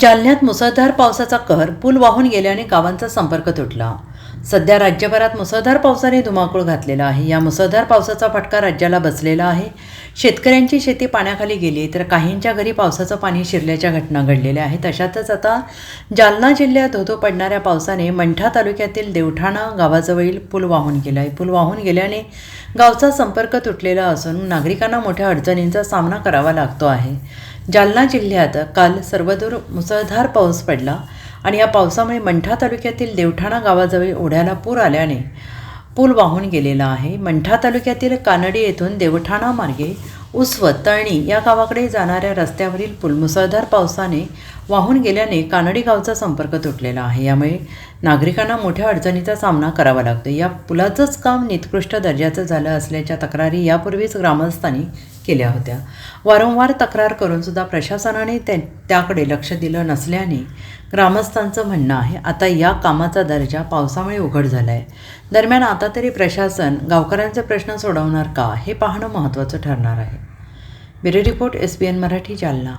जालन्यात मुसळधार पावसाचा कहर पूल वाहून गेल्याने गावांचा संपर्क तुटला. सध्या राज्यभरात मुसळधार पावसाने धुमाकूळ घातलेला आहे. या मुसळधार पावसाचा फटका राज्याला बसलेला आहे. शेतकऱ्यांची शेती पाण्याखाली गेली तर काहींच्या घरी पावसाचं पाणी शिरल्याच्या घटना घडलेल्या आहेत. अशातच आता जालना जिल्ह्यात धोधो पडणाऱ्या पावसाने मंठा तालुक्यातील देवठाणा गावाजवळील पूल वाहून गेला आहे पूल वाहून गेल्याने गावचा संपर्क तुटलेला असून नागरिकांना मोठ्या अडचणींचा सामना करावा लागतो आहे. जालना जिल्ह्यात काल सर्वदूर मुसळधार पाऊस पडला आणि या पावसामुळे मंठा तालुक्यातील देवठाणा गावाजवळ ओढ्याला पूर आल्याने पूल वाहून गेलेला आहे. मंठा तालुक्यातील कानडी येथून देवठाणा मार्गे उसवत तळणी या गावाकडे जाणाऱ्या रस्त्यावरील पूल मुसळधार पावसाने वाहून गेल्याने कानडी गावचा संपर्क तुटलेला आहे. यामुळे नागरिकांना मोठ्या अडचणीचा सामना करावा लागतो या पुलाचंच काम निकृष्ट दर्जाचं झालं असल्याच्या तक्रारी यापूर्वीच ग्रामस्थांनी केल्या होत्या. वारंवार तक्रार करून सुद्धा प्रशासनाने त्या त्याकडे लक्ष दिलं नसल्याने ग्रामस्थांचं म्हणणं आहे आता या कामाचा दर्जा पावसामुळे उघड झाला आहे दरम्यान आता तरी प्रशासन गावकऱ्यांचे प्रश्न सोडवणार का हे पाहणं महत्त्वाचं ठरणार आहे. Bureau report S B N Marathi Jalna.